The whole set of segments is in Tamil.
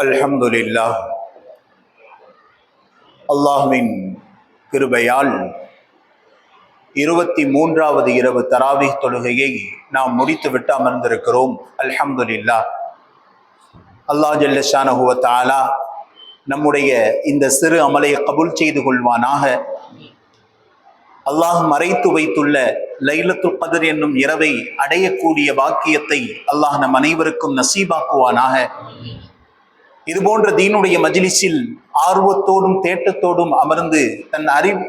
அல்ஹம்துலில்லா அல்லாஹுவின் கிருபையால் இருபத்தி மூன்றாவது இரவு தராவி தொழுகையை நாம் முடித்துவிட்டு அமர்ந்திருக்கிறோம். அல்ஹம்துலில்லா அல்லாஹ் ஜல்லஷானஹுவ தாலா நம்முடைய இந்த சிறு அமலை கபுல் செய்து கொள்வானாக. அல்லாஹ் மறைத்து வைத்துள்ள லைலத்துல் கதர் என்னும் இரவை அடையக்கூடிய பாக்கியத்தை அல்லாஹ் நம் அனைவருக்கும் நசீபாக்குவானாக. இது போன்ற தீனுடைய மஜிலிஸில் ஆர்வத்தோடும் தேட்டத்தோடும் அமர்ந்து தன் அறிவு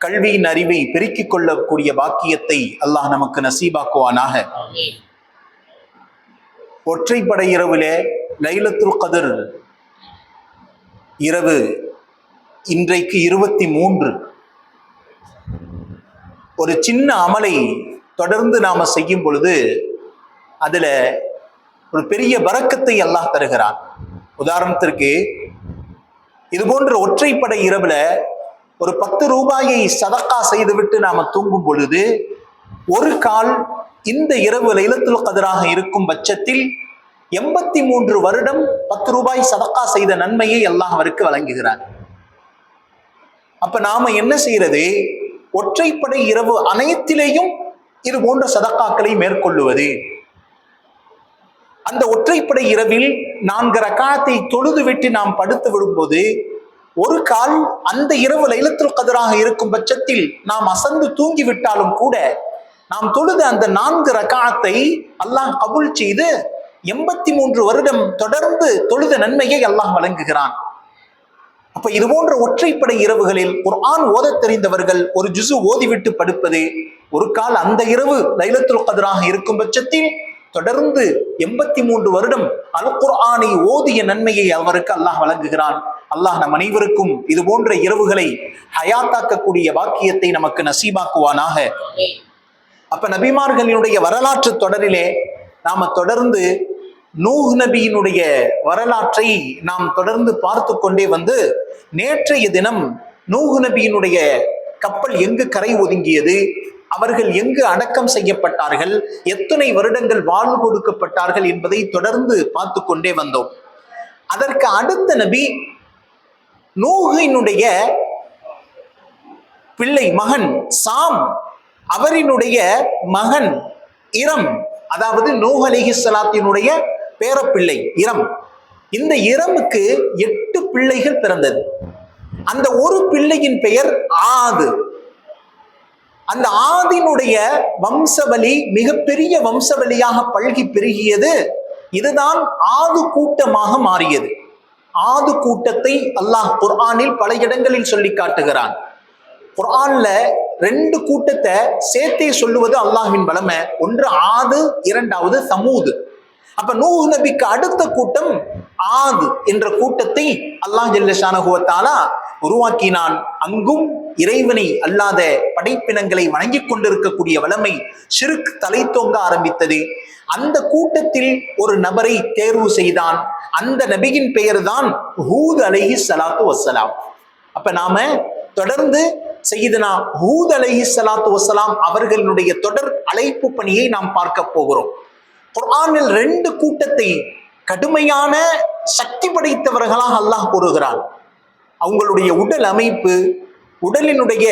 கல்வியின் அறிவை பெருக்கிக் கொள்ளக்கூடிய பாக்கியத்தை அல்லாஹ் நமக்கு நசீபாக்குவானாக. ஒற்றைப்படை இரவிலே லைலத்துல் கதர் இரவு இன்றைக்கு இருபத்தி மூன்று ஒரு சின்ன அமலை தொடர்ந்து நாம செய்யும் பொழுது அதுல ஒரு பெரிய பறக்கத்தை அல்லாஹ் தருகிறான். உதாரணத்திற்கு இது போன்ற ஒற்றைப்படை இரவுல ஒரு பத்து ரூபாயை சதக்கா செய்துவிட்டு நாம தூங்கும் பொழுது ஒரு கால் இந்த இரவு லைலத்துல் கதிராக இருக்கும் பட்சத்தில் எண்பத்தி மூன்று வருடம் பத்து ரூபாய் சதக்கா செய்த நன்மையை எல்லாம் அவருக்கு வழங்குகிறார் அப்ப நாம என்ன செய்யறது? ஒற்றைப்படை இரவு அனைத்திலேயும் இது போன்ற சதக்காக்களை மேற்கொள்ளுவது. அந்த ஒற்றைப்படை இரவில் நான்கு ரக்காத்தை தொழுது விட்டு நாம் படுத்து விடும்போது ஒரு கால் அந்த இரவு லைலத்துல் கதராக இருக்கும் பட்சத்தில் நாம் அசந்து தூங்கி விட்டாலும் கூட நாம் தொழுத அந்த நான்கு ரக்காத்தை அல்லாஹ் கபுல் செய்து எண்பத்தி மூன்று வருடம் தொடர்ந்து தொழுத நன்மையை அல்லாஹ் வழங்குகிறான். அப்ப இது போன்ற ஒற்றைப்படை இரவுகளில் ஒரு ஆண் ஓத தெரிந்தவர்கள் ஒரு ஜுசு ஓதிவிட்டு படுப்பது ஒரு கால் அந்த இரவு லைலத்துல் கதராக இருக்கும் பட்சத்தில் தொடர்ந்து எண்பத்தி மூன்று வருடம் அல் குர்ஆனை ஓதிய நன்மையை அவருக்கு அல்லாஹ் வழங்குகிறான். அல்லாஹ் நம் அனைவருக்கும் இது போன்ற இரவுகளை ஹயாத்தாக்கக்கூடிய பாக்கியத்தை நமக்கு நசீபாக்குவானாக. அப்ப நபிமார்களினுடைய வரலாற்று தொடரிலே நாம தொடர்ந்து நூஹ் நபியினுடைய வரலாற்றை நாம் தொடர்ந்து பார்த்து கொண்டே வந்து நேற்றைய தினம் நூஹ் நபியினுடைய கப்பல் எங்கு கரை ஒதுங்கியது? அவர்கள் எங்கு அடக்கம் செய்யப்பட்டார்கள்? எத்தனை வருடங்கள் வாழ்வு கொடுக்கப்பட்டார்கள் என்பதை தொடர்ந்து பார்த்து கொண்டே வந்தோம். அதற்கு அடுத்த நபி நூகினுடைய பிள்ளை மகன் சாம் அவரினுடைய மகன் இரம் அதாவது நூஹ் அலிஹிஸ்லாத்தினுடைய பேரப்பிள்ளை இரம். இந்த இரமுக்கு எட்டு பிள்ளைகள் பிறந்தது. அந்த ஒரு பிள்ளையின் பெயர் ஆது. அந்த ஆதினுடைய வம்சவலி மிகப்பெரிய வம்சவலியாக பல்கி பெருகியது. இதுதான் ஆது கூட்டமாக மாறியது. ஆது கூட்டத்தை அல்லாஹ் குர்ஆனில் பல இடங்களில் சொல்லி காட்டுகிறான். குர்ஆன்ல ரெண்டு கூட்டத்தை சேர்த்தே சொல்லுவது அல்லாஹின் வளமை ஒன்று ஆது இரண்டாவது சமூது. அப்ப நூஹ் நபிக்கு அடுத்த கூட்டம் ஆது என்ற கூட்டத்தை அல்லாஹ் ஜல்லஷானகுவத்தாலா உருவாக்கினான். அங்கும் இறைவனை அல்லாத படைப்பினங்களை வணங்கிக் கொண்டிருக்கக்கூடிய வளமை சிறுக் தலை தோங்க ஆரம்பித்தது. அந்த கூட்டத்தில் ஒரு நபரை தேர்வு செய்தான். அந்த நபியின் பெயர் தான் ஹூத் அலஹி சலாத்து வசலாம் அப்ப நாம தொடர்ந்து செய்தனா ஹூத் அலஹி சலாத்து வசலாம் அவர்களுடைய தொடர் அழைப்பு பணியை நாம் பார்க்க போகிறோம். குர்ஆனில் ரெண்டு கூட்டத்தை கடுமையான சக்தி படைத்தவர்களாக அல்லாஹ் கூறுகிறான். அவங்களுடைய உடல் அமைப்பு உடலினுடைய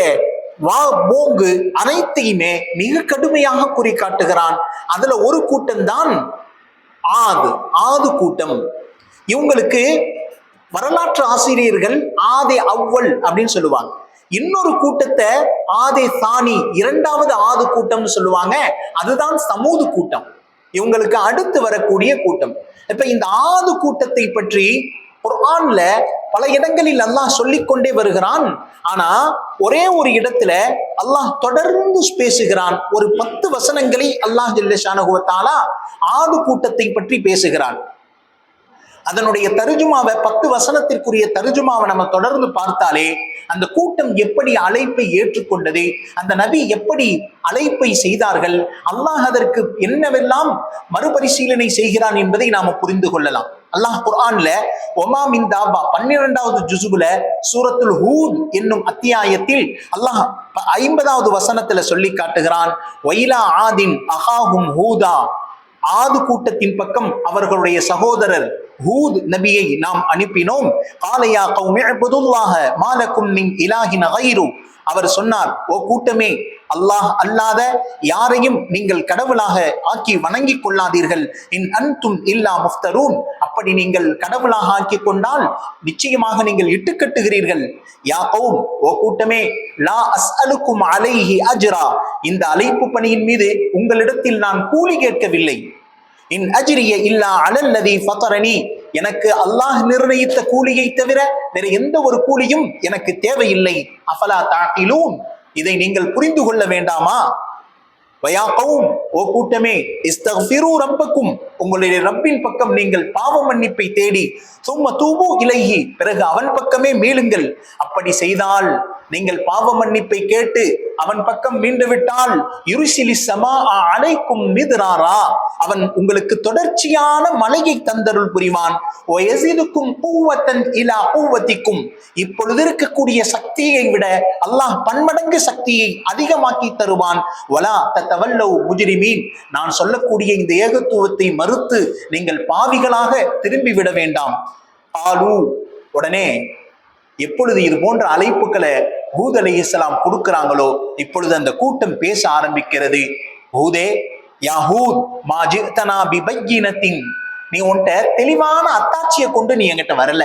வா போங்கு அனைத்தையுமே மிக கடுமையாக குறி காட்டுகிறான் அதுல ஒரு கூட்டம் தான் ஆது ஆது கூட்டம். இவங்களுக்கு வரலாற்று ஆசிரியர்கள் ஆதே அவ்வல் அப்படின்னு சொல்லுவாங்க. இன்னொரு கூட்டத்தை ஆதே சாணி இரண்டாவது ஆது கூட்டம்னு சொல்லுவாங்க. அதுதான் சமூது கூட்டம். இவங்களுக்கு அடுத்து வரக்கூடிய கூட்டம். இப்ப இந்த ஆது கூட்டத்தை பற்றி குர்ஆன்ல பல இடங்களில் அல்லாஹ் சொல்லிக்கொண்டே வருகிறான். ஆனா ஒரே ஒரு இடத்துல அல்லாஹ் தொடர்ந்து பேசுகிறான். ஒரு பத்து வசனங்களை அல்லாஹ் ஜல்லஷானுகுவத்தாலா ஆடு கூட்டத்தை பற்றி பேசுகிறான். அதனுடைய தருஜுமாவை பத்து வசனத்திற்குரிய தருஜுமாவை நம்ம தொடர்ந்து பார்த்தாலே அந்த கூட்டம் எப்படி அழைப்பை ஏற்றுக்கொண்டது அந்த நபி எப்படி அழைப்பை செய்தார்கள் அல்லாஹ் அதற்கு என்னவெல்லாம் மறுபரிசீலனை செய்கிறான் என்பதை நாம புரிந்து கொள்ளலாம். அல்லாஹ் குர்ஆன்ல ஒமா மின் தாபா பன்னிரெண்டாவது ஜுசுகுல சூரத்துல் ஹூத் என்னும் அத்தியாயத்தில் அல்லாஹ் ஐம்பதாவது வசனத்துல சொல்லி காட்டுகிறான் ஒயிலா ஆதின் அஹாஹும் ஹூதா ஆது கூட்டத்தின் பக்கம் அவர்களுடைய சகோதரர் ஹூத் நபியை நாம் அனுப்பினோம் காலையா கௌமி இஅ்புதுல்லாஹ மாலக்கும் மின் இலாஹின் கைரு அவர் சொன்னார் ஓ கூட்டமே அல்லாஹ் அல்லாத யாரையும் நீங்கள் கடவுளாக ஆக்கி வணங்கிக் கொள்ளாதீர்கள். இன் அன்தும் இல்லா முஃப்தரூன். அப்படி நீங்கள் கடவுளாக ஆக்கி கொண்டால் நிச்சயமாக நீங்கள் இட்டுக்கட்டுகிறீர்கள் யா கௌம் ஓ கூட்டமே லா அஸ்அலுக்கும் அலைஹி அஜ்ரா. இந்த அழைப்பு பணியின் மீது உங்களிடத்தில் நான் கூலி கேட்கவில்லை. இன் அஜ்ரிய இல்லா அலல்லதி ஃபதரனி. எனக்கு அல்லாஹ் நிர்ணயித்த கூலியை தவிர வேற எந்த ஒரு கூலியும் எனக்கு தேவையில்லை. அஃபலா தாக்கிலூன். இதை நீங்கள் புரிந்து கொள்ள வேண்டாமா? வயாக்கவும் ஓ கூட்டமே இஸ்தக்ஃபிரு ரப்பக்கும். உங்களுடைய ரப்பின் பக்கம் நீங்கள் பாவ மன்னிப்பை தேடி சும்மா தூபு இலகி பிறகு அவன் பக்கமே மீளுங்கள். அப்படி செய்தால் நீங்கள் பாவ மன்னிப்பை கேட்டு அவன் பக்கம் மீண்டு விட்டால் இருசிலி சமா அலைக்கும் மிதுராரா. அவன் உங்களுக்கு தொடர்ச்சியான மலையை தந்தருள் புரிவான். ஒயசிதுக்கும் பூவத்தன் இலா பூவத்திக்கும். இப்பொழுது இருக்கக்கூடிய சக்தியை விட அல்லாஹ் பன்மடங்கு சக்தியை அதிகமாக்கி தருவான். வலா தத்தவல்லவ் முஜிரிமீன். நான் சொல்லக்கூடிய இந்த ஏகத்துவத்தை மறுத்து நீங்கள் பாவிகளாக திரும்பி விட வேண்டாம். ஆலு உடனே எப்பொழுது இது போன்ற அழைப்புகளை ஹூத் அலி இஸ்லாம் கொடுக்கிறாங்களோ இப்பொழுது அந்த கூட்டம் பேச ஆரம்பிக்கிறது. ஹூதே யாஹூத் மா ஜித்தனா பிபையினத்தின். நீ உன்கிட்ட தெளிவான அத்தாட்சியை கொண்டு நீ என்கிட்ட வரல.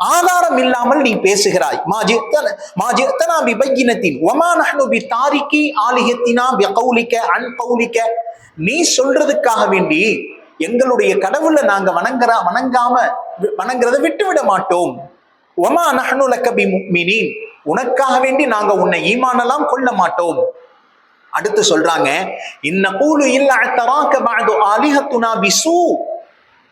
ஆதாரம் இல்லாமல் நீ பேசுகிறாய். மா ஜித்தன மா ஜித்தனா பிபையினத்தின். ஒமா நஹ்னு பி தாரிக்கி ஆலிகத்தினா பி கௌலிக்க அன் கௌலிக்க நீ சொல்றதுக்காக வேண்டி எங்களுடைய கடவுளை நாங்க வணங்குறா வணங்காம வணங்குறதை விட்டு விட மாட்டோம். ஒமா நஹ்னு லக்க பி உனக்காக வேண்டி நாங்க உன்னை ஈமானெல்லாம் கொள்ள மாட்டோம். அடுத்து சொல்றாங்க இன்ன கூலு இல்ல அத்தராக்க பாது அலிஹத்துனா பிசு.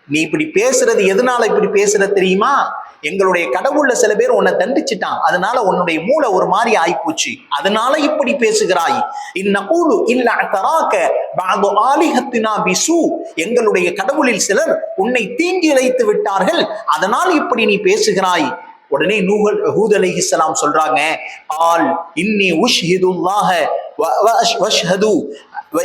நீ இப்படி பேசுறது எதனால இப்படி பேசுற தெரியுமா? எங்களுடைய கடவுள்ல சில பேர் உன்னை தண்டிச்சிட்டான். அதனால உன்னுடைய மூளை ஒரு மாதிரி ஆயிப்போச்சு. அதனால இப்படி பேசுகிறாய். இந்நகூலு இல்ல தராக்க பாது ஆலிஹத்தினா பிசு. எங்களுடைய கடவுளில் சிலர் உன்னை தீங்கி இழைத்து விட்டார்கள். அதனால் இப்படி நீ பேசுகிறாய். உடனே நூகல் ஹூத் அலைஹிஸ்ஸலாம் சொல்றாங்க ஆல் இன்னி உஷ் ஹிதுல்லாஹ வ- வஷ்ஹது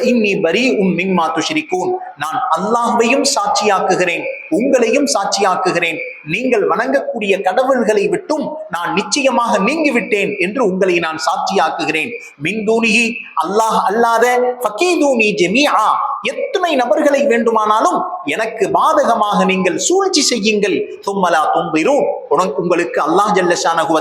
இன்னி பரி பரீஉம் மிங்மா துஷ்ரிகூன். நான் அல்லாஹ்வையும் சாட்சியாக்குகிறேன் உங்களையும் சாட்சியாக்குகிறேன். நீங்கள் வணங்கக்கூடிய கடவுள்களை விட்டும் நான் நிச்சயமாக நீங்கிவிட்டேன் என்று உங்களை நான் சாட்சியாக்குகிறேன். மின் தூணிகி அல்லாஹ் அல்லாத ஃபக்கீதூனி ஜெமியா எத்தனை நபர்களை வேண்டுமானாலும் எனக்கு பாதகமாக நீங்கள் சூழ்ச்சி செய்யுங்கள். தும்மலா தும்பிரும் உனக்கு உங்களுக்கு அல்லாஹ் ஜல்லஷானஹு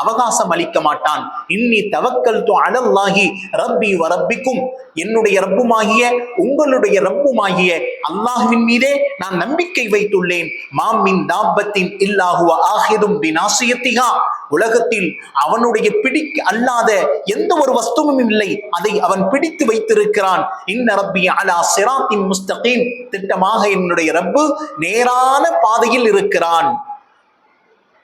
அவகாசம் அளிக்க மாட்டான். இன்னி தவக்கல் தோ அலல்லாஹி ரப்பி வரப்பிக்கும் என்னுடைய ரப்புமாகிய உங்களுடைய ரப்புமாகிய அல்லாஹ்வின் மீதே நான் நம்பிக்கை வைத்துள்ளேன். மாமின் தாபத்தின் இல்லாஹுவ ஆஹிதும் பினாசியத்திகா உலகத்தில் அவனுடைய பிடிக்கு அல்லாத எந்த ஒரு வஸ்துவும் இல்லை. அதை அவன் பிடித்து வைத்திருக்கிறான். இன்ன ரப்பி அலா சிராத்தின் முஸ்தகீம். திட்டமாக என்னுடைய ரப்பு நேரான பாதையில் இருக்கிறான்.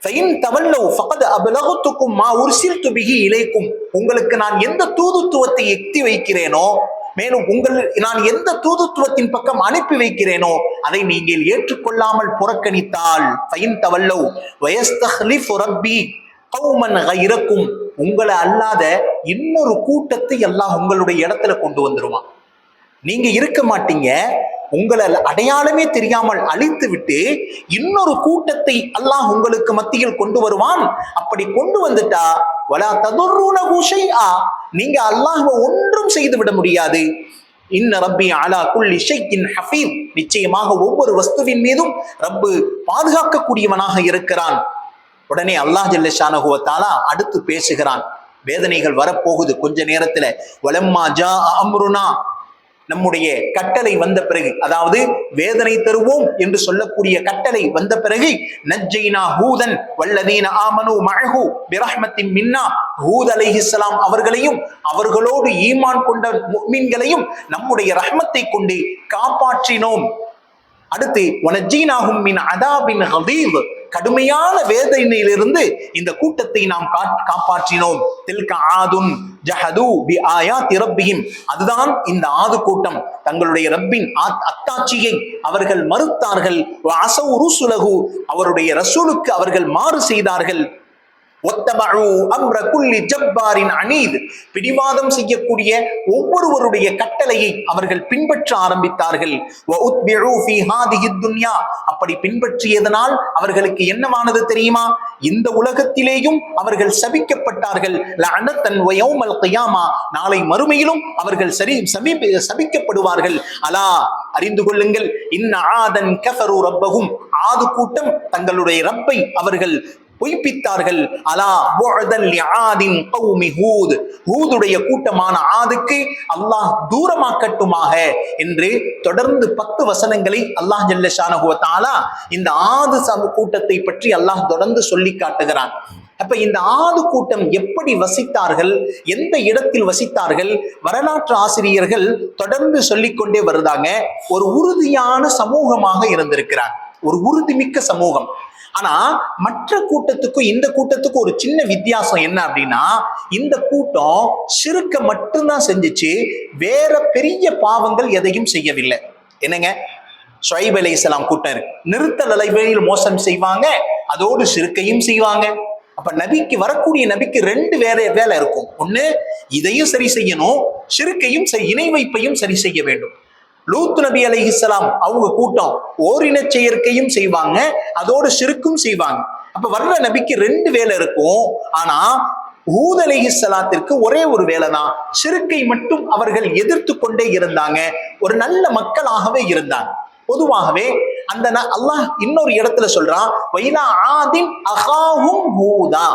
ஃபைன் தவல்லவ் ஃபகத் அபுலகத்துக்கும் மா உர்சில்து பிஹி இலைக்கும். உங்களுக்கு நான் எந்த தூதுத்துவத்தை எத்தி வைக்கிறேனோ மேலும் உங்கள் நான் எந்த தூதுத்துவத்தின் பக்கம் அனுப்பி வைக்கிறேனோ அதை நீங்கள் ஏற்றுக்கொள்ளாமல் புறக்கணித்தால். கௌமன் உங்களை அல்லாத இன்னொரு கூட்டத்தை எல்லாம் உங்களுடைய இடத்துல கொண்டு வந்துருவான். நீங்க இருக்க மாட்டீங்க. உங்களை அடையாளமே தெரியாமல் அழித்து விட்டு இன்னொரு கூட்டத்தை அல்லாஹ் உங்களுக்கு மத்தியில் கொண்டு வருவான். அப்படி கொண்டு வந்துட்டா வலா ததுர்ரூன ஆ நீங்க அல்லாஹ்வை ஒன்றும் செய்து விட முடியாது. இன்ன ரப்பி அலா குல்லி ஷைஇன் ஹஃபீம் நிச்சயமாக ஒவ்வொரு வஸ்துவின் மீதும் ரப்பு பாதுகாக்கக்கூடியவனாக இருக்கிறான். உடனே அல்லாஹ் ஜல்லஷானஹு அடுத்து பேசுகிறான். வேதனைகள் வரப்போகுது. கொஞ்ச நேரத்துல வலம்மா ஜா அம்ருனா நம்முடைய கட்டளை வந்த பிறகு அதாவது வேதனை தருவோம் என்று சொல்லக்கூடிய கட்டளை வந்த பிறகு நஜ்ஜைனா ஹூதன் வல்லதீன ஆமனு மழகு பிரஹ்மத்தின் மின்னா ஹூத் அலைஹிஸ்ஸலாம் அவர்களையும் அவர்களோடு ஈமான் கொண்ட மீன்களையும் நம்முடைய ரஹ்மத்தை கொண்டு காப்பாற்றினோம். அடுத்து வனஜீனாகும் மின் அதாபின் ஹதீப் கடுமையான வேதனையிலிருந்து இந்த கூட்டத்தை நாம் காப்பாற்றினோம். தில்க ஆதுன் ஜஹது பி ஆயா திரப்பியும் அதுதான் இந்த ஆது கூட்டம். தங்களுடைய ரப்பின் ஆத்- அத்தாட்சியை அவர்கள் மறுத்தார்கள். அசவு ருசுலகு அவருடைய ரசூலுக்கு அவர்கள் மாறு செய்தார்கள். பிடிவாதம் செய்யக்கூடிய ஒவ்வொருவருடைய கட்டளையை அவர்கள் பின்பற்ற ஆரம்பித்தார்கள். அப்படி பின்பற்றியதனால் அவர்களுக்கு என்னவானது தெரியுமா? இந்த உலகத்திலேயும் அவர்கள் சபிக்கப்பட்டார்கள். நாளை மறுமையிலும் அவர்கள் சரி சமீப சபிக்கப்படுவார்கள். அலா அறிந்து கொள்ளுங்கள். இன்ன ஆதன் கஃபரு ரப்பகும் ஆது கூட்டம் தங்களுடைய ரப்பை அவர்கள் பொய்ப்பித்தார்கள். அலா புஅதன் கௌமி ஹூத். ஹூதுடைய கூட்டமான ஆதுக்கு அல்லாஹ் தூரமாக்கட்டுமாக என்று தொடர்ந்து பத்து வசனங்களை அல்லாஹ் ஜல்ல இந்த ஆது சம கூட்டத்தை பற்றி அல்லாஹ் தொடர்ந்து சொல்லி காட்டுகிறான். அப்ப இந்த ஆது கூட்டம் எப்படி வசித்தார்கள் எந்த இடத்தில் வசித்தார்கள் வரலாற்று ஆசிரியர்கள் தொடர்ந்து சொல்லிக்கொண்டே வருதாங்க. ஒரு உறுதியான சமூகமாக இருந்திருக்கிறார். ஒரு உறுதிமிக்க சமூகம். ஆனா மற்ற கூட்டத்துக்கும் இந்த கூட்டத்துக்கும் ஒரு சின்ன வித்தியாசம் என்ன அப்படின்னா இந்த கூட்டம் சிறுக்க மட்டும்தான் செஞ்சுச்சு வேற பெரிய பாவங்கள் எதையும் செய்யவில்லை. என்னங்க? ஷொய்ப் அலை இஸ்லாம் கூட்டம் இருக்கு. நிறுத்தல் அளவையில் மோசம் செய்வாங்க அதோடு சிறுக்கையும் செய்வாங்க. அப்ப நபிக்கு வரக்கூடிய நபிக்கு ரெண்டு வேற வேலை இருக்கும். ஒண்ணு இதையும் சரி செய்யணும் சிறுக்கையும் செய்- இணை வைப்பையும் சரி செய்ய வேண்டும். லூத் நபி அலைஹிஸ்ஸலாம் அவங்க கூட்டம் ஓரின செயற்கையும் செய்வாங்க அதோடு சிறுக்கும் செய்வாங்க. அப்ப வர்ற நபிக்கு ரெண்டு வேலை இருக்கும். ஆனா ஊத் அலைஹிஸ்ஸலாத்திற்கு ஒரே ஒரு வேலை தான். சிறுக்கை மட்டும் அவர்கள் எதிர்த்து கொண்டே இருந்தாங்க. ஒரு நல்ல மக்களாகவே இருந்தாங்க. பொதுவாகவே அந்த அல்லாஹ் இன்னொரு இடத்துல சொல்றான் வைலா ஆதின் அகாஹும் ஹூதா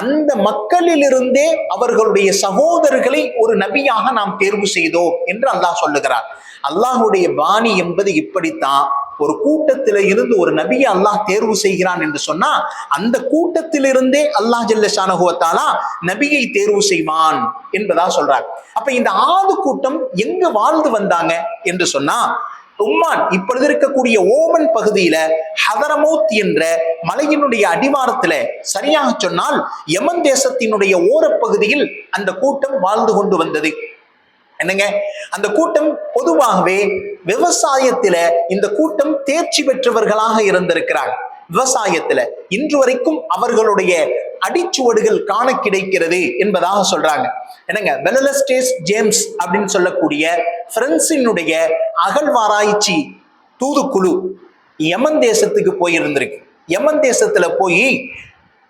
அந்த மக்களிலிருந்தே அவர்களுடைய சகோதரர்களை ஒரு நபியாக நாம் தேர்வு செய்தோம் என்று அல்லாஹ் சொல்லுகிறார். அல்லாஹுடைய பாணி என்பது இப்படித்தான். ஒரு கூட்டத்தில இருந்து ஒரு நபியை அல்லாஹ் தேர்வு செய்கிறான் என்று சொன்னா அந்த கூட்டத்திலிருந்தே அல்லாஹ் ஜல்லஷானகுவத்தாலா நபியை தேர்வு செய்வான் என்பதா சொல்றார். அப்ப இந்த ஆது கூட்டம் எங்க வாழ்ந்து வந்தாங்க என்று சொன்னா உம்மான் இப்பொழுது இருக்கக்கூடிய ஓமன் பகுதியில ஹதரமௌத் என்ற மலையினுடைய அடிவாரத்துல சரியாக சொன்னால் யமன் தேசத்தினுடைய ஓரப்பகுதியில் அந்த கூட்டம் வாழ்ந்து கொண்டு வந்தது. என்னங்க? அந்த கூட்டம் பொதுவாகவே விவசாயத்தில இந்த கூட்டம் தேர்ச்சி பெற்றவர்களாக இருந்திருக்கிறார் விவசாயத்துல. இன்று வரைக்கும் அவர்களுடைய அடிச்சுவடுகள் காண கிடைக்கிறது என்பதாக சொல்றாங்க. என்னங்க? வெலலஸ்டேஸ் ஜேம்ஸ் அப்படின்னு சொல்லக்கூடிய பிரென்சினுடைய அகழ்வாராய்ச்சி தூதுக்குழு யமன் தேசத்துக்கு போயிருந்திருக்கு. யமன் தேசத்துல போய்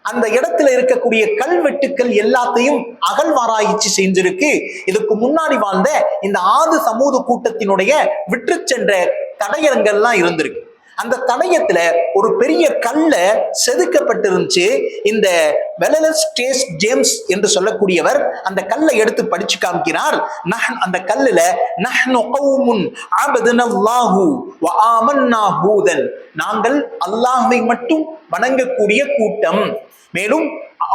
அந்த இடத்துல இருக்கக்கூடிய கல்வெட்டுக்கள் எல்லாத்தையும் அகழ்வாராய்ச்சி செஞ்சிருக்கு. இதுக்கு முன்னாடி வாழ்ந்த இந்த ஆது சமூக கூட்டத்தினுடைய விற்று சென்ற தடயங்கள்லாம் இருந்திருக்கு. அந்த தடயத்துல ஒரு பெரிய கல்ல செதுக்கப்பட்டிருந்துச்சு. இந்த வெலலஸ் டேஸ் ஜேம்ஸ் என்று சொல்லக்கூடியவர் அந்த கல்லை எடுத்து படிச்சு காமிக்கிறார். நஹன் அந்த கல்லுல நஹ்னு கௌமுன் ஆபதுனல்லாஹு வ ஆமன்னா ஹூதன். நாங்கள் அல்லாஹ்வை மட்டும் வணங்கக்கூடிய கூட்டம். மேலும்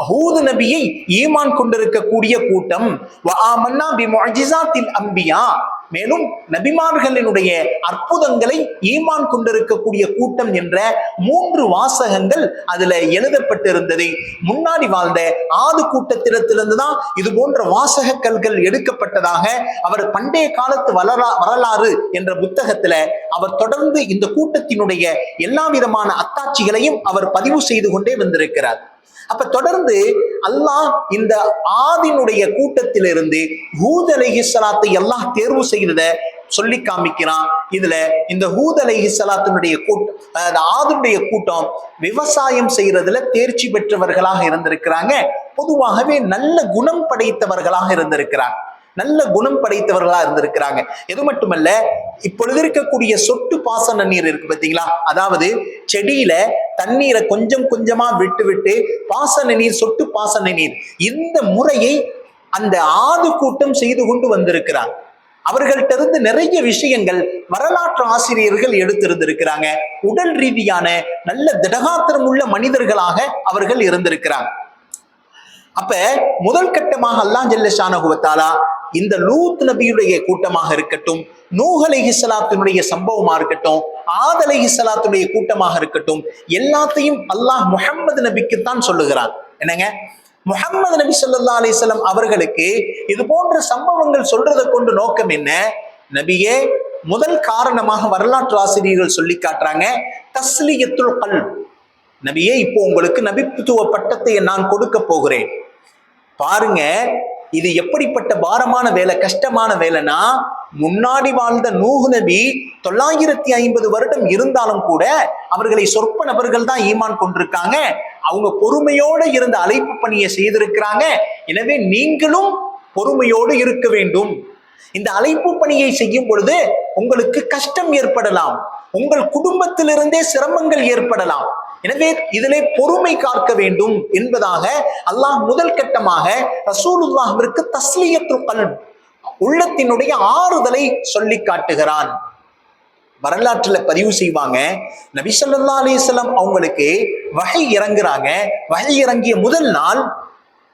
ஹூது நபியை ஈமான் கொண்டிருக்கக்கூடிய கூட்டம். வ ஆமன்னா பி முஅஜிசாத்தில் அம்பியா. மேலும் நபிமார்களினுடைய அற்புதங்களை ஈமான் கொண்டிருக்கக்கூடிய கூட்டம் என்ற மூன்று வாசகங்கள் அதுல எழுதப்பட்டிருந்தது. முன்னாடி வாழ்ந்த ஆது கூட்டத்திடத்திலிருந்து தான் இது போன்ற வாசக கல்கள் எடுக்கப்பட்டதாக அவர் பண்டைய காலத்து வளரா வரலாறு என்ற புத்தகத்துல அவர் தொடர்ந்து இந்த கூட்டத்தினுடைய எல்லா விதமான அத்தாட்சிகளையும் அவர் பதிவு செய்து கொண்டே வந்திருக்கிறார். அப்ப தொடர்ந்து அல்லாஹ் இந்த ஆதினுடைய கூட்டத்திலிருந்து ஹூத் சலாத்தை அல்லாஹ் தேர்வு செய்தத சொல்லி காமிக்கிறான். இதுல இந்த ஹூத் சலாத்தினுடைய கூட்டம் அதாவது ஆதுடைய கூட்டம் விவசாயம் செய்யறதுல தேர்ச்சி பெற்றவர்களாக இருந்திருக்கிறாங்க. பொதுவாகவே நல்ல குணம் படைத்தவர்களாக இருந்திருக்கிறாங்க. நல்ல குணம் படைத்தவர்களா இருந்திருக்கிறாங்க. இது மட்டுமல்ல இப்பொழுது இருக்கக்கூடிய சொட்டு பாசன நீர் இருக்கு பார்த்தீங்களா? அதாவது செடியில தண்ணீரை கொஞ்சம் கொஞ்சமா விட்டு விட்டு பாசன நீர் சொட்டு பாசன நீர் இந்த முறையை அந்த ஆது கூட்டம் செய்து கொண்டு வந்திருக்கிறார் அவர்கள்ட்ட இருந்து நிறைய விஷயங்கள் வரலாற்று ஆசிரியர்கள் எடுத்திருந்திருக்கிறாங்க. உடல் ரீதியான நல்ல திடகாத்திரம் உள்ள மனிதர்களாக அவர்கள் இருந்திருக்கிறாங்க. அப்ப முதல் கட்டமாக அல்லாஹ் ஜல்ல ஷானகுவத்தாலா இந்த லூத் நபியுடைய கூட்டமாக இருக்கட்டும் நூஹ் ஹிசலாத்தினுடைய சம்பவமா இருக்கட்டும் ஆதலை அலைஹிஸ்ஸலாத்துடைய கூட்டமாக இருக்கட்டும் எல்லாத்தையும் அல்லாஹ் முஹம்மது நபிக்குத்தான் சொல்லுகிறான். என்னங்க? முகம்மது நபி சொல்லா அலைஹி அவர்களுக்கு இது போன்ற சம்பவங்கள் சொல்றதை கொண்டு நோக்கம் என்ன? நபியே முதல் காரணமாக வரலாற்று ஆசிரியர்கள் சொல்லி காட்டுறாங்க தஸ்லியத்துல் கல்ப். நபியே இப்போ உங்களுக்கு நபித்துவ பட்டத்தை நான் கொடுக்க போகிறேன். பாருங்க இது எப்படிப்பட்ட பாரமான வேலை கஷ்டமான வேலைனா முன்னாடி வாழ்ந்த நூகு நபி தொள்ளாயிரத்தி ஐம்பது வருடம் இருந்தாலும் கூட அவர்களை சொற்ப நபர்கள் தான் ஈமான் கொண்டிருக்காங்க. அவங்க பொறுமையோடு இருந்த அழைப்பு பணியை செய்திருக்கிறாங்க. எனவே நீங்களும் பொறுமையோடு இருக்க வேண்டும். இந்த அழைப்பு பணியை செய்யும் பொழுது உங்களுக்கு கஷ்டம் ஏற்படலாம். உங்கள் குடும்பத்திலிருந்தே சிரமங்கள் ஏற்படலாம். எனவே இதிலே பொறுமை காக்க வேண்டும் என்பதாக அல்லாஹ் முதல் கட்டமாக ரசூலுல்லாஹிற்கு தஸ்லியத்துல் கல்ப் உள்ளத்தினுடைய ஆறுதலை சொல்லி காட்டுகிறான். வரலாற்றுல பதிவு செய்வாங்க. நபிசல்லா அலிசல்லாம் அவங்களுக்கு வகை இறங்குறாங்க. வகை இறங்கிய முதல் நாள்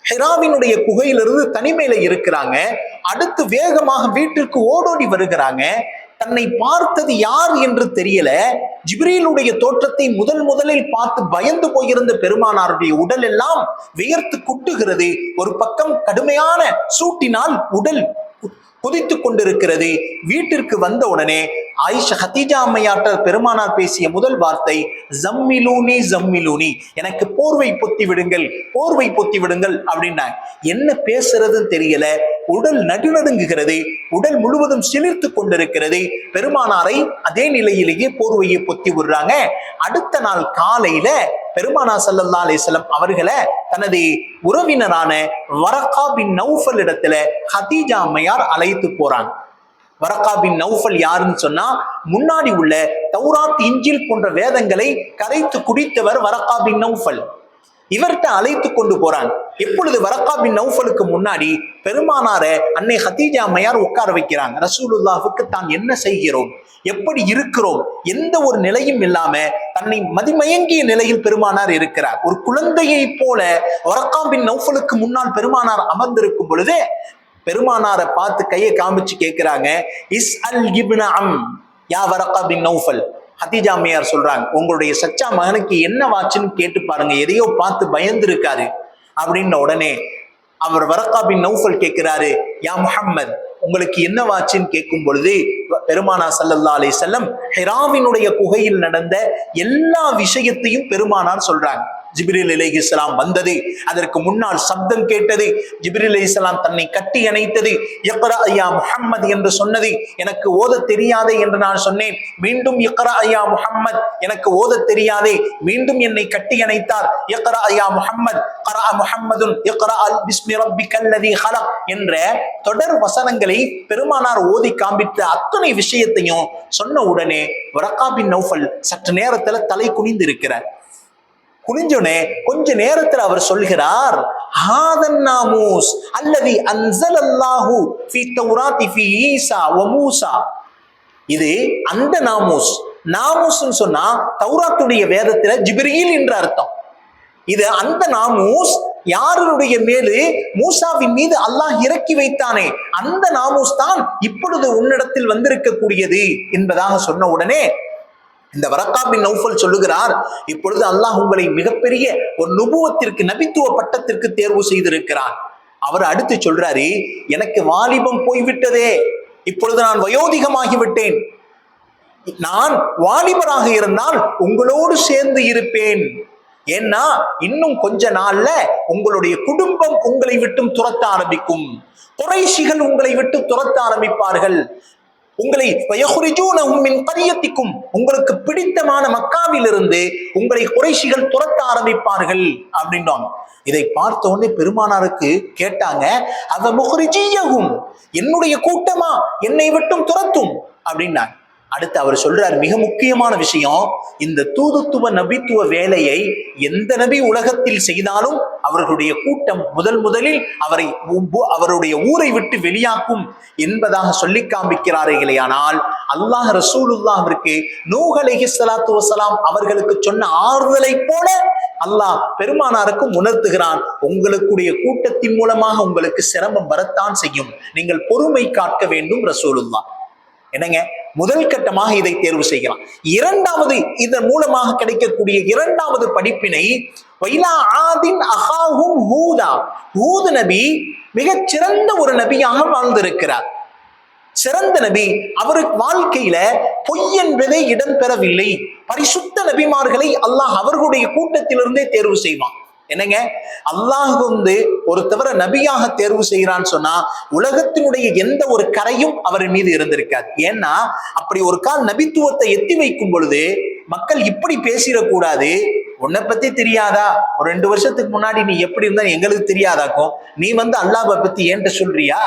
ஹெராவினுடைய குகையிலிருந்து தனிமையில இருக்கிறாங்க. அடுத்து வேகமாக வீட்டிற்கு ஓடோடி வருகிறாங்க. தன்னை பார்த்தது யார் என்று தெரியல. ஜிப்ரீலுடைய தோற்றத்தை முதல் முதலில் பார்த்து பயந்து போயிருந்த பெருமானாருடைய உடல் எல்லாம் வியர்த்து குட்டுகிறது. ஒரு பக்கம் கடுமையான சூட்டினால் உடல் குதித்து கொண்டிருக்கிறது. வீட்டிற்கு வந்த உடனே ஆயிஷா ஹத்தீஜா அம்மையாட்ட பெருமானார் பேசிய முதல் வார்த்தை ஜம்மிலூனி ஜம்மிலூனி. எனக்கு போர்வை பொத்தி விடுங்கள் போர்வை பொத்தி விடுங்கள் அப்படின்னாங்க. என்ன பேசுறதுன்னு தெரியல. உடல் நடுநடுங்குகிறது. உடல் முழுவதும் சிலிர்த்து கொண்டிருக்கிறது. பெருமானாரை அதே நிலையிலேயே போர்வையை பொத்தி விடுறாங்க. அடுத்த நாள் காலையில பெருமானா சல்லல்லா அலிஸ்லம் அவர்களை தனது உறவினரான வரகா பின் நௌஃபல் இடத்துல ஹதீஜா அம்மையார் அழைத்து போறாங்க. வரகா பின் நௌஃபல் யாருன்னு சொன்னா முன்னாடி உள்ள தௌராத் இஞ்சில் போன்ற வேதங்களை கரைத்து குடித்தவர் வரகா பின் நௌஃபல். இவர்கிட்ட அழைத்து கொண்டு போறாங்க. எப்பொழுது வரக்கா பின் நௌஃபலுக்கு முன்னாடி பெருமானார அன்னை ஹதீஜா அம்மையார் உட்கார வைக்கிறாங்க. ரசூலுல்லாஹுக்கு தான் என்ன செய்கிறோம்? எப்படி இருக்கிறோம்? எந்த ஒரு நிலையும் இல்லாம தன்னை மதிமயங்கிய நிலையில் பெருமானார் இருக்கிறார். ஒரு குழந்தையை போல வரக்கா பின் நௌஃபலுக்கு முன்னால் பெருமானார் அமர்ந்திருக்கும் பொழுது பெருமானாரை பார்த்து கையை காமிச்சு கேட்கிறாங்க இஸ் அல் இப்ன அம் யா வரக்கா பின் நௌஃபல்? ஹதீஜா அம்மையார் சொல்றாங்க உங்களுடைய சச்சா மகனுக்கு என்ன வாச்சுன்னு கேட்டு பாருங்க. எதையோ பார்த்து பயந்து இருக்காரு. அப்படின்ன உடனே அவர் வரக்கா பின் நௌஃபல் கேட்கிறாரு யா முஹம்மத் உங்களுக்கு என்ன வாச்சுன்னு கேட்கும் பொழுது பெருமானா சல்லல்லா அலி செல்லம் ஹெராவினுடைய குகையில் நடந்த எல்லா விஷயத்தையும் பெருமானார் சொல்றாங்க. ஜிப்ரில் அலைஹி இஸ்லாம் வந்தது. அதற்கு முன்னால் சப்தம் கேட்டது. ஜிப்ரில் அலைஹி இஸ்லாம் தன்னை கட்டி அணைத்தது. இக்ரா ஐயா முஹம்மது என்று சொன்னது. எனக்கு ஓத தெரியாதே என்று நான் சொன்னேன். மீண்டும் இக்ரா ஐயா முஹம்மத் எனக்கு ஓத தெரியாதே. மீண்டும் என்னை கட்டி அணைத்தார். இக்ரா ஐயா முஹம்மத் கரா முஹம்மதுன் இக்ரா அல் பிஸ்மி ரப்பி கல்லதி ஹலக் என்ற தொடர் வசனங்களை பெருமானார் ஓதி காண்பித்த அத்தனை விஷயத்தையும் சொன்ன உடனே வரக்கா பின் நௌஃபல் சற்று நேரத்துல தலை குனிந்து இருக்கிறார். குனிஞ்சோனே கொஞ்ச நேரத்தில் அவர் சொல்கிறார் ஹாதன் நாமூஸ் அல்லது அன்சல் அல்லாஹு ஃபி தௌராத்தி ஃபி ஈசா வ மூசா. இது அந்த நாமூஸ். நாமூஸ்னு சொன்னா தௌராத்துடைய வேதத்துல ஜிபிரியில் என்று அர்த்தம். இது அந்த நாமூஸ் யாருடைய மேலு? மூசாவின் மீது அல்லாஹ் இறக்கி வைத்தானே. அந்த நாமூஸ் தான் இப்பொழுது உன்னிடத்தில் வந்திருக்கக்கூடியது என்பதாக சொன்ன உடனே இந்த வரக்காபின் நௌஃபல் சொல்லுகிறார் இப்பொழுது அல்லாஹ் உங்களை மிகப்பெரிய ஒரு நுபுவத்திற்கு நபித்துவ பட்டத்திற்கு தேர்வு செய்திருக்கிறார். அவர் அடுத்து சொல்றாரு எனக்கு வாலிபம் போய்விட்டதே இப்பொழுது நான் வயோதிகமாகிவிட்டேன். நான் வாலிபராக இருந்தால் உங்களோடு சேர்ந்து இருப்பேன். ஏன்னா இன்னும் கொஞ்ச நாள்ல உங்களுடைய குடும்பம் உங்களை விட்டும் துரத்த ஆரம்பிக்கும். குறைசிகள் உங்களை விட்டு துரத்த ஆரம்பிப்பார்கள். உங்களை கரியத்திக்கும் உங்களுக்கு பிடித்தமான மக்காவிலிருந்து உங்களை குறைஷிகள் துரத்த ஆரம்பிப்பார்கள் அப்படின்றான். இதை பார்த்த உடனே பெருமானாருக்கு கேட்டாங்க அவ முகரிஜியகும் என்னுடைய கூட்டமா என்னை விட்டும் துரத்தும்? அப்படின்னாங்க அடுத்து அவர் சொல்றார் மிக முக்கியமான விஷயம் இந்த தூதுத்துவ நபித்துவ வேலையை எந்த நபி உலகத்தில் செய்தாலும் அவர்களுடைய கூட்டம் முதல் முதலில் அவரை அவருடைய ஊரை விட்டு வெளியாக்கும் என்பதாக சொல்லி காண்பிக்கிறார்களேயானால் அல்லாஹ் ரசூலுல்லாஹிற்கு நூஹ் அலைஹி சலாத்து வசலாம் அவர்களுக்கு சொன்ன ஆறுதலை போல அல்லாஹ் பெருமானாருக்கும் உணர்த்துகிறான் உங்களுக்குடைய கூட்டத்தின் மூலமாக உங்களுக்கு சிரமம் வரத்தான் செய்யும் நீங்கள் பொறுமை காக்க வேண்டும் ரசூலுல்லா என்னங்க? முதல் கட்டமாக இதை தேர்வு செய்யலாம். இரண்டாவது இதன் மூலமாக கிடைக்கக்கூடிய இரண்டாவது படிப்பினை வைலா ஆதின் அகாஹும் ஹூதா ஹூது நபி மிகச் சிறந்த ஒரு நபியாக வாழ்ந்திருக்கிறார். சிறந்த நபி அவருக்கு வாழ்க்கையில பொய் என்பதே இடம்பெறவில்லை. பரிசுத்த நபிமார்களை அல்லாஹ் அவர்களுடைய கூட்டத்திலிருந்தே தேர்வு செய்வான். என்னங்க? அல்லாஹ் வந்து ஒரு தவிர நபியாக தேர்வு செய்கிறான்னு சொன்னா உலகத்தினுடைய எந்த ஒரு கரையும் அவர் மீது இருந்திருக்காது. ஏன்னா அப்படி ஒரு கால் நபித்துவத்தை எத்தி வைக்கும் பொழுது மக்கள் இப்படி பேசிடக்கூடாது. உன்னை பத்தி தெரியாதா? ஒரு ரெண்டு வருஷத்துக்கு முன்னாடி நீ எப்படி இருந்தா எங்களுக்கு தெரியாதாக்கும் நீ வந்து அல்லாஹை பத்தி ஏன்ட்ட சொல்றியா?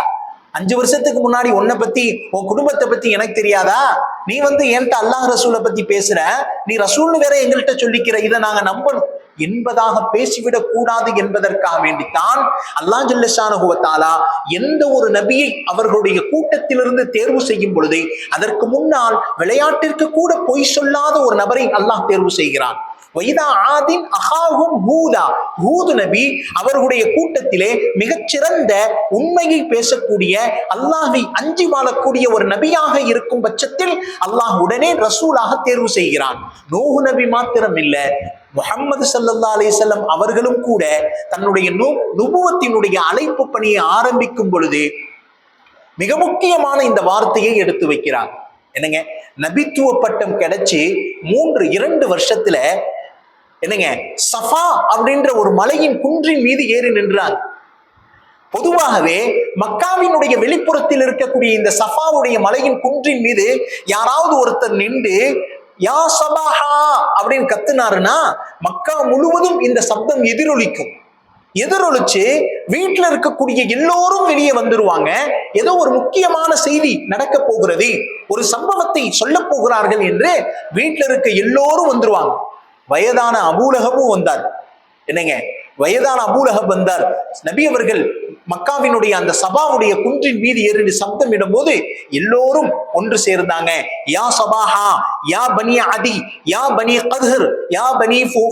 அஞ்சு வருஷத்துக்கு முன்னாடி உன்னை பத்தி உன் குடும்பத்தை பத்தி எனக்கு தெரியாதா? நீ வந்து என்கிட்ட அல்லாஹ் ரசூலை பத்தி பேசுற? நீ ரசூல்னு வேற எங்கள்கிட்ட சொல்லிக்கிற இதை நாங்க நம்பணும் என்பதாக பேசிவிடக் கூடாது என்பதற்காக வேண்டித்தான் அல்லாஹ் ஜல்லஷானுகுவத்தாலா எந்த ஒரு நபியை அவர்களுடைய கூட்டத்திலிருந்து தேர்வு செய்யும் பொழுது அதற்கு முன்னால் விளையாட்டிற்கு கூட பொய் சொல்லாத ஒரு நபரை அல்லாஹ் தேர்வு செய்கிறான். வைதா ஆதின் அஹாஹும் ஹூதா. ஹூது நபி அவர்களுடைய கூட்டத்திலே மிகச்சிறந்த உண்மையை பேசக்கூடிய அல்லாஹை அஞ்சி வாழக்கூடிய ஒரு நபியாக இருக்கும் பட்சத்தில் அல்லாஹ் உடனே ரசூலாக தேர்வு செய்கிறான். நோகு நபி மாத்திரம் இல்ல முகமது சல்லல்லா அலிசல்லம் அவர்களும் கூட தன்னுடைய நு நுபுவத்தினுடைய அழைப்பு பணியை ஆரம்பிக்கும் பொழுது மிக முக்கியமான இந்த வார்த்தையை எடுத்து வைக்கிறார். என்னங்க? நபித்துவ பட்டம் கிடைச்சு மூன்று இரண்டு வருஷத்துல என்னங்க? சஃபா அப்படின்ற ஒரு மலையின் குன்றின் மீது ஏறி நின்றார் பொதுவாகவே மக்காவினுடைய வெளிப்புறத்தில் இருக்கக்கூடிய இந்த சஃபாவுடைய மலையின் குன்றின் மீது யாராவது ஒருத்தர் நின்று யா சபாஹா அப்படின்னு கத்துனாருன்னா மக்கா முழுவதும் இந்த சப்தம் எதிரொலிக்கும். எதிரொலிச்சு வீட்டில் இருக்கக்கூடிய எல்லோரும் வெளியே வந்துருவாங்க. ஏதோ ஒரு முக்கியமான செய்தி நடக்க போகிறது. ஒரு சம்பவத்தை சொல்ல போகிறார்கள் என்று வீட்டில் இருக்க எல்லோரும் வந்துருவாங்க. வயதான அபூலகமும் வந்தார். என்னங்க? வயதான அபூலகப் வந்தார். நபி அவர்கள் மக்காவினுடைய அந்த சபாவுடைய குன்றின் மீது ஏறி சப்தம் இடும்போது எல்லோரும் ஒன்று சேர்ந்தாங்க. யா சபாஹா யா பனி அதி யா பனி கதுர் யா பனி ஃபு-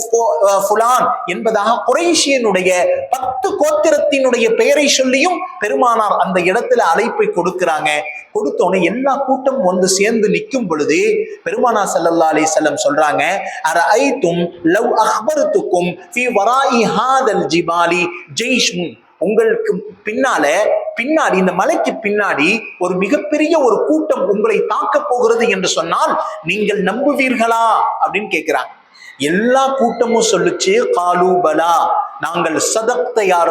ஃபுலான் என்பதாக குறைஷியனுடைய பத்து கோத்திரத்தினுடைய பெயரை சொல்லியும் பெருமானார் அந்த இடத்துல அழைப்பை கொடுக்கிறாங்க. கொடுத்தோன்னே எல்லா கூட்டம் வந்து சேர்ந்து நிற்கும் பொழுது பெருமானா ஸல்லல்லாஹு அலி செல்லம் சொல்றாங்க அர ஐத்தும் லவ் அஹ்பர்துக்கும் ஃபி வராஇ ஹாதல் ஜிபாலி ஜெய்ஷ்முன் உங்களுக்கு பின்னால பின்னாடி இந்த மலைக்கு பின்னாடி ஒரு மிகப்பெரிய ஒரு கூட்டம் உங்களை தாக்க போகிறது என்று சொன்னால் நீங்கள் நம்புவீர்களா? அப்படின்னு கேட்கிறாங்க எல்லா கூட்டமும் சொல்லுச்சு காலு பலா. நாங்கள் சதக்த யார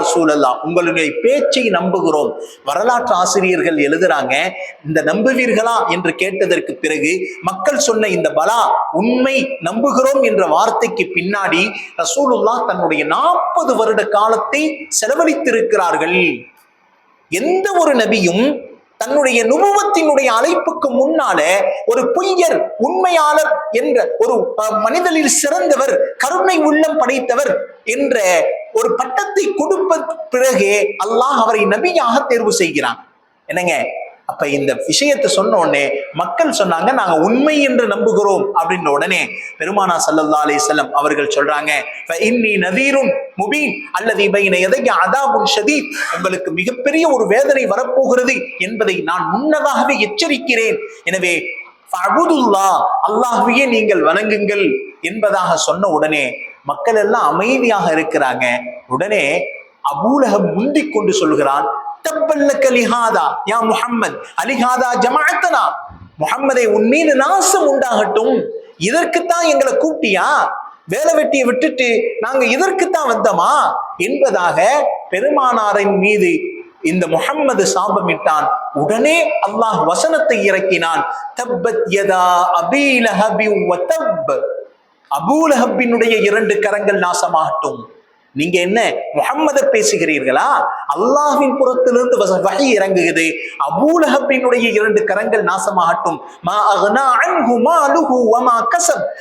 உங்களுடைய பேச்சை நம்புகிறோம். வரலாற்று ஆசிரியர்கள் எழுதுறாங்க இந்த நம்புவீர்களா? என்று கேட்டதற்கு பிறகு மக்கள் சொன்ன இந்த பலா உண்மை நம்புகிறோம் என்ற வார்த்தைக்கு பின்னாடி ரசூலுல்லா தன்னுடைய நாற்பது வருட காலத்தை செலவழித்திருக்கிறார்கள். எந்த ஒரு நபியும் தன்னுடைய நுபவத்தினுடைய அழைப்புக்கு முன்னால ஒரு பொய்யர் உண்மையாளர் என்ற ஒரு மனிதனில் சிறந்தவர் கருணை உள்ளம் படைத்தவர் என்ற ஒரு பட்டத்தை கொடுப்ப பிறகே அல்லாஹ் அவரை நபியாக தேர்வு செய்கிறான். என்னங்க? அப்ப இந்த விஷயத்தை சொன்ன உடனே மக்கள் சொன்னாங்க நாங்க உண்மை என்று நம்புகிறோம் அப்படின்ற உடனே பெருமானா சல்லல்லா செல்லம் அவர்கள் சொல்றாங்க "ஃப இன்னி நதீருன் முபீன் அல்லது பைன எதைய அதாபுன் ஷதீத். உங்களுக்கு மிகப்பெரிய ஒரு வேதனை வரப்போகிறது என்பதை நான் முன்னதாகவே எச்சரிக்கிறேன். எனவே ஃபஅபுதுல்லா அல்லாஹ்வையே நீங்கள் வணங்குங்கள். என்பதாக சொன்ன உடனே மக்கள் எல்லாம் அமைதியாக இருக்கிறாங்க. உடனே அபூலகம் முந்தி கொண்டு சொல்கிறான் தப்பல்லக்க லிஹாதா யா முஹம்மத் அலிஹாதா ஜமாத்தனா முகம்மதை உன் மீது நாசம் உண்டாகட்டும். இதற்குத்தான் எங்களை கூட்டியா வேலை வெட்டியை விட்டுட்டு நாங்க இதற்குத்தான் வந்தோமா? என்பதாக பெருமானாரின் மீது இந்த முகம்மது சாபமிட்டான். உடனே அல்லாஹ் வசனத்தை இறக்கினான் தப்பத் யதா அபீலஹபி தப். அபூலஹப்பினுடைய இரண்டு கரங்கள் நாசமாகட்டும். நீங்க என்ன முகம்மத பேசுகிறீர்களா? அல்லாஹின் புறத்திலிருந்து வகை இறங்குகிறது. அபூலஹப்பினுடைய இரண்டு கரங்கள் நாசமாகட்டும். மா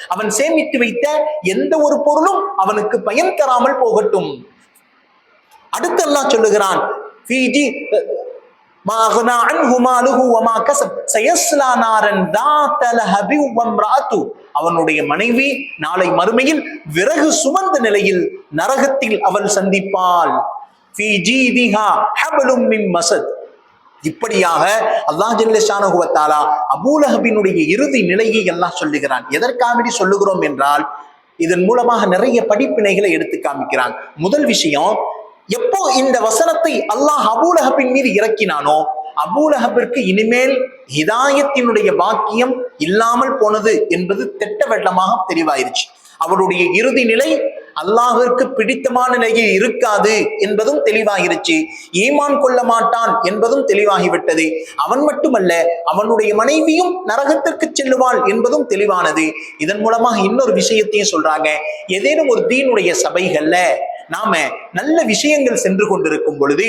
அவன் சேமித்து வைத்த எந்த ஒரு பொருளும் அவனுக்கு பயன் தராமல் போகட்டும். அடுத்து எல்லாம் சொல்லுகிறான் மாகுனா அன்ஹு மாலுஹு கசப் சயஸ்லா நாரன் தாத்தல ஹபி ராத்து அவனுடைய மனைவி நாளை மறுமையில் விறகு சுமந்த நிலையில் நரகத்தில் அவள் சந்திப்பாள் ஃபீ ஜீதிஹா ஹபலும் மின் மசத் இப்படியாக அல்லாஹ் ஜல்லஷானுகுவத்தாலா அபூலஹபினுடைய இறுதி நிலையை எல்லாம் சொல்லுகிறான். எதற்காக சொல்லுகிறோம் என்றால் இதன் மூலமாக நிறைய படிப்பினைகளை எடுத்து காமிக்கிறான். முதல் விஷயம் எப்போ இந்த வசனத்தை அல்லாஹ் அபூலகப்பின் மீது இறக்கினானோ அபூலஹபிற்கு இனிமேல் ஹிதாயத்தினுடைய பாக்கியம் இல்லாமல் போனது என்பது திட்ட வெள்ளமாக தெளிவாயிருச்சு. அவருடைய இறுதி நிலை அல்லாஹிற்கு பிடித்தமான நிலையில் இருக்காது என்பதும் தெளிவாகிருச்சு ஈமான் கொள்ள மாட்டான் என்பதும் தெளிவாகிவிட்டது. அவன் மட்டுமல்ல அவனுடைய மனைவியும் நரகத்திற்கு செல்லுவாள் என்பதும் தெளிவானது. இதன் மூலமாக இன்னொரு விஷயத்தையும் சொல்றாங்க. ஏதேனும் ஒரு தீனுடைய சபைகள்ல நாம நல்ல விஷயங்கள் சென்று கொண்டிருக்கும் பொழுது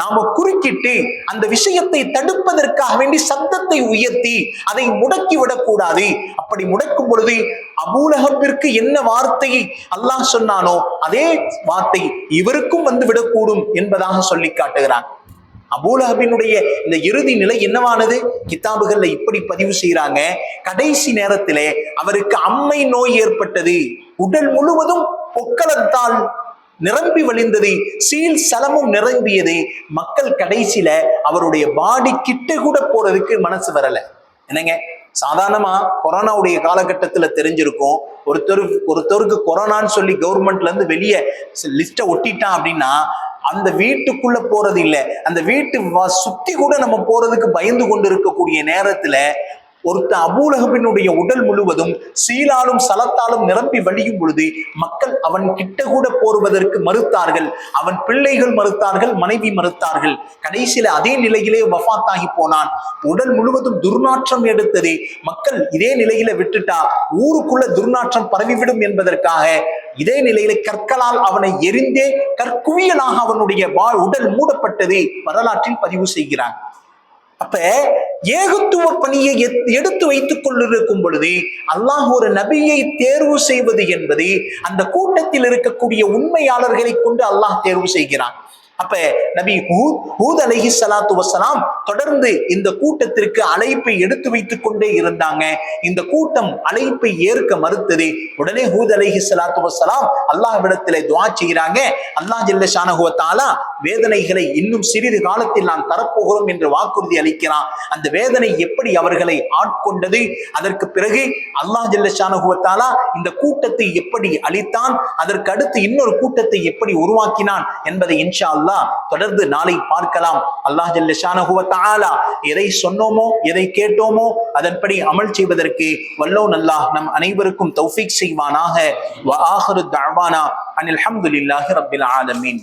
நாம குறுக்கிட்டு அந்த விஷயத்தை தடுப்பதற்காக வேண்டி சத்தத்தை உயர்த்தி அதை முடக்கி விடக்கூடாது. அப்படி முடக்கும் பொழுது அபூலகப்பிற்கு என்ன வார்த்தையை அல்லாஹ் சொன்னானோ அதே வார்த்தை இவருக்கும் வந்து விடக்கூடும் என்பதாக சொல்லி காட்டுகிறான். அபூலஹபினுடைய இந்த இறுதி நிலை என்னவானது? கித்தாபுகள்ல இப்படி பதிவு செய்யறாங்க கடைசி நேரத்திலே அவருக்கு அம்மை நோய் ஏற்பட்டது. உடல் முழுவதும் பொக்கலத்தால் நிரம்பி வழிந்தது. சீல் சலமும் நிரம்பியது. மக்கள் கடைசியில அவருடைய பாடி கிட்ட கூட போறதுக்கு மனசு வரல. என்னங்க? சாதாரணமா கொரோனாவுடைய காலகட்டத்துல தெரிஞ்சிருக்கும். ஒருத்தர் ஒருத்தருக்கு கொரோனான்னு சொல்லி கவர்மெண்ட்ல இருந்து வெளியே லிஸ்ட்டை ஒட்டிட்டான் அப்படின்னா அந்த வீட்டுக்குள்ள போறது இல்லை. அந்த வீட்டு சுத்தி கூட நம்ம போறதுக்கு பயந்து கொண்டு இருக்கக்கூடிய நேரத்துல ஒருத்த அபூலகபினுடைய உடல் முழுவதும் சீலாலும் சலத்தாலும் நிரம்பி வழியும் பொழுது மக்கள் அவன் கிட்ட கூட போருவதற்கு மறுத்தார்கள். அவன் பிள்ளைகள் மறுத்தார்கள் மனைவி மறுத்தார்கள். கடைசியில அதே நிலையிலே வஃத்தாகி போனான். உடல் முழுவதும் துர்நாற்றம் எடுத்தது. மக்கள் இதே நிலையில விட்டுட்டா ஊருக்குள்ள துர்நாற்றம் பரவிவிடும் என்பதற்காக இதே நிலையில கற்களால் அவனை எரிந்தே கற்குவியலாக அவனுடைய உடல் மூடப்பட்டது. வரலாற்றில் பதிவு செய்கிறான். அப்ப ஏகத்துவ பணியை எடுத்து வைத்துக் கொண்டிருக்கும் பொழுது அல்லாஹ் ஒரு நபியை தேர்வு செய்வது என்பது அந்த கூட்டத்தில் இருக்கக்கூடிய உண்மையாளர்களை கொண்டு அல்லாஹ் தேர்வு செய்கிறான். அப்ப நபி ஹூத் ஹூத் அலைஹி ஸலாத்து தொடர்ந்து இந்த கூட்டத்திற்கு அழைப்பை எடுத்து வைத்துக் கொண்டே இருந்தாங்க. இந்த கூட்டம் அழைப்பை ஏற்க மறுத்தது உடனே ஹூத் அலஹி சலாத்து வசலாம் அல்லாஹ்விடத்திலே துவா செய்கிறாங்க. அல்லாஹ் ஜில்ல ஷானஹு வேதனைகளை இன்னும் சிறிது காலத்தில் நான் தரப்போகிறோம் என்று வாக்குறுதி அளிக்கிறான். அந்த வேதனை எப்படி அவர்களை ஆட்கொண்டது? அதற்கு பிறகு அல்லாஹ் ஜில்ல ஷானஹு இந்த கூட்டத்தை எப்படி அளித்தான் அதற்கு அடுத்து இன்னொரு கூட்டத்தை எப்படி உருவாக்கினான் என்பதை இன்ஷா அல்லாஹ் தொடர்ந்து நாளை பார்க்கலாம். அல்லாஹ் ஜல்ல எதை சொன்னோமோ எதை கேட்டோமோ அதன்படி அமல் செய்வதற்கு வல்லோ நல்லாஹ் நம் அனைவருக்கும் தௌஃபீக் செய்வானாக. வ ஆஹிரு தஅவானா அனில் ஹம்துலில்லாஹி ரப்பில் ஆலமீன்.